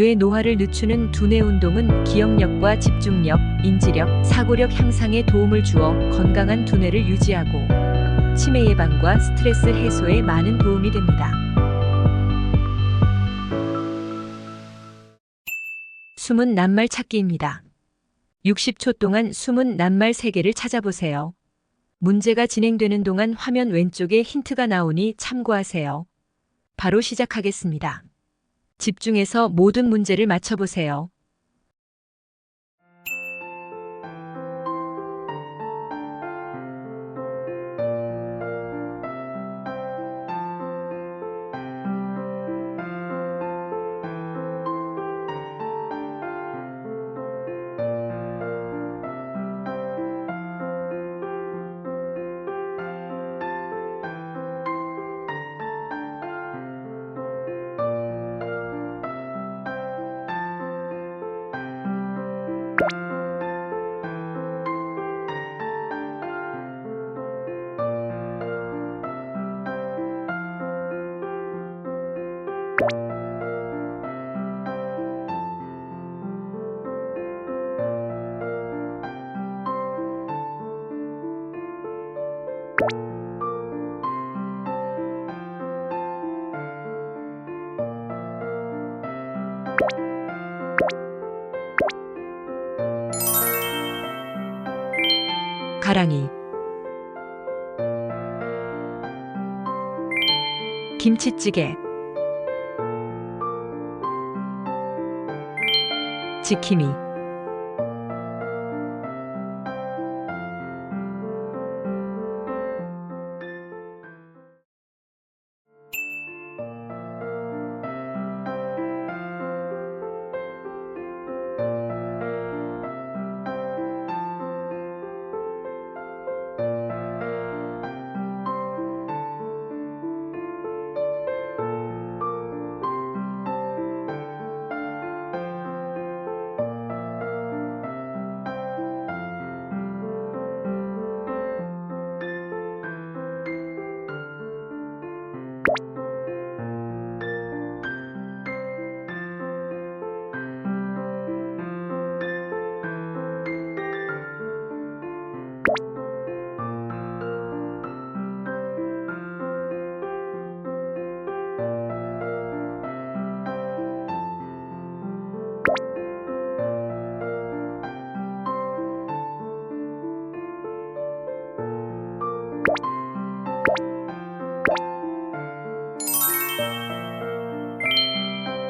뇌 노화를 늦추는 두뇌 운동은 기억력과 집중력, 인지력, 사고력 향상에 도움을 주어 건강한 두뇌를 유지하고 치매 예방과 스트레스 해소에 많은 도움이 됩니다. 숨은 낱말 찾기입니다. 60초 동안 숨은 낱말 3개를 찾아보세요. 문제가 진행되는 동안 화면 왼쪽에 힌트가 나오니 참고하세요. 바로 시작하겠습니다. 집중해서 모든 문제를 맞춰보세요. 가랑이. 김치찌개. 지킴이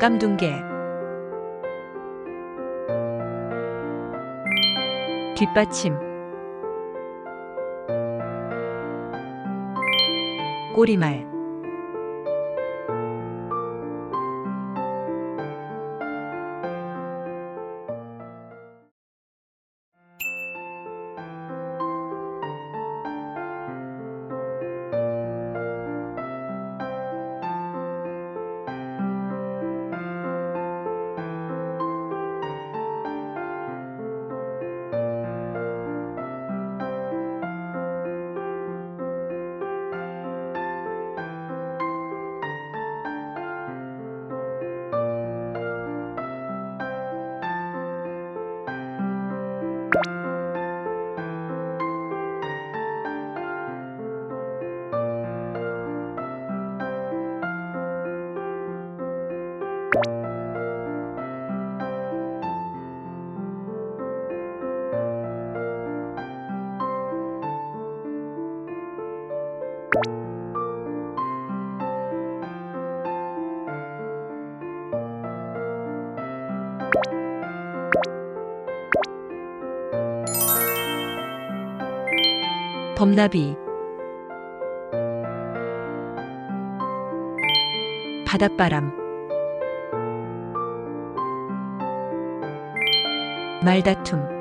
깜둥개 뒷받침. 꼬리말 범나비. 바닷바람. 말다툼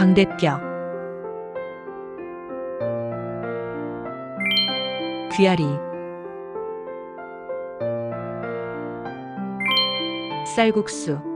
광대뼈. 귀아리. 쌀국수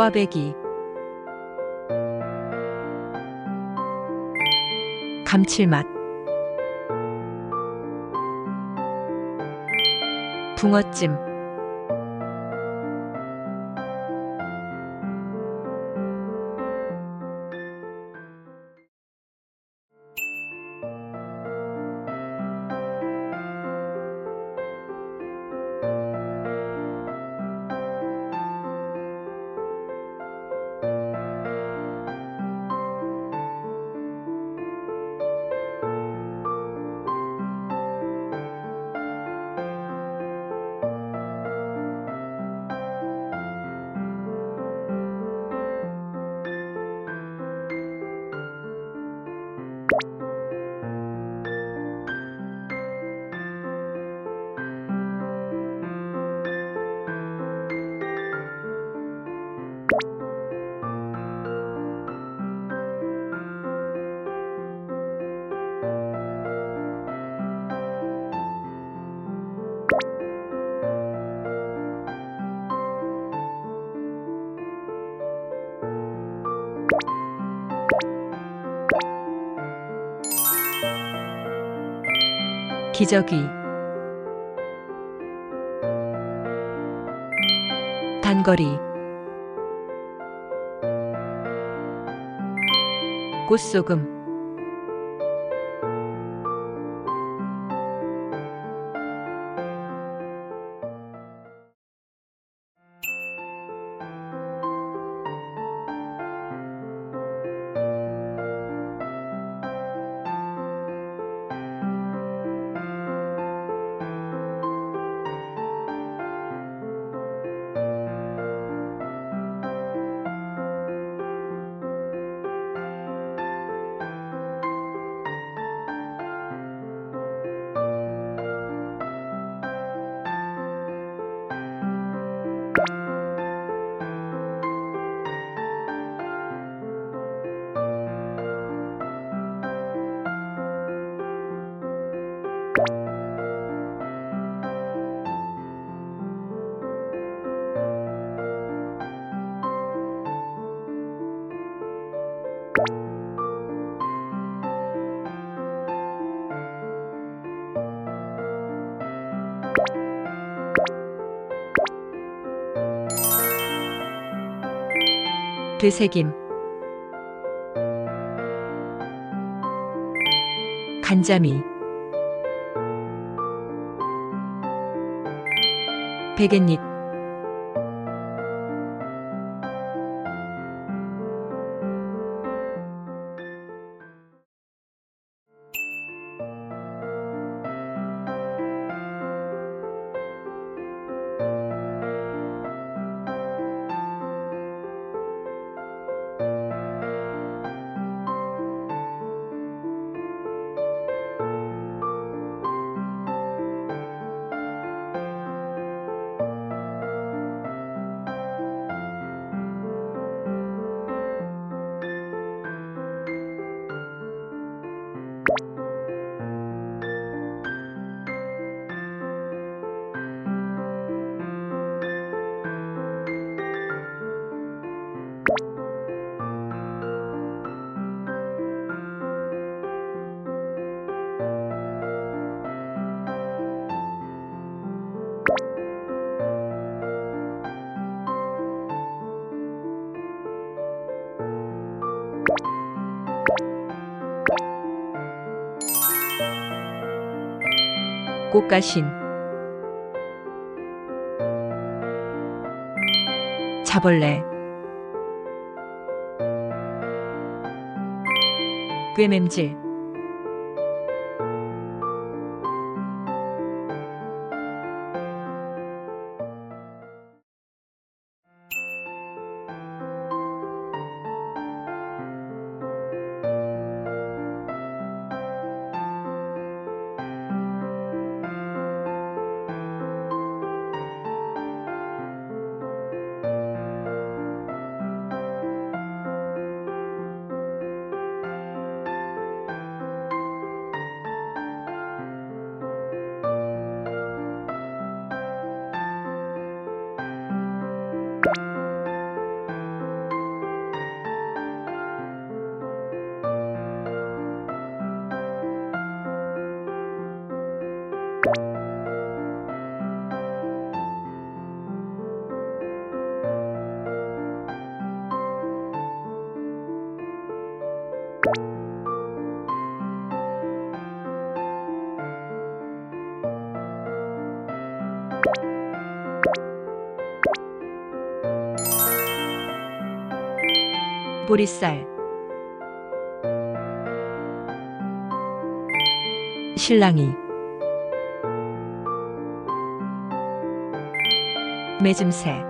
꽈배기. 감칠맛. 붕어찜 기저귀. 단거리. 꽃소금 되새김. 간자미 베갯잎 꽃가신. 자벌레. 꾀맴질 보리쌀 신랑이 매짐새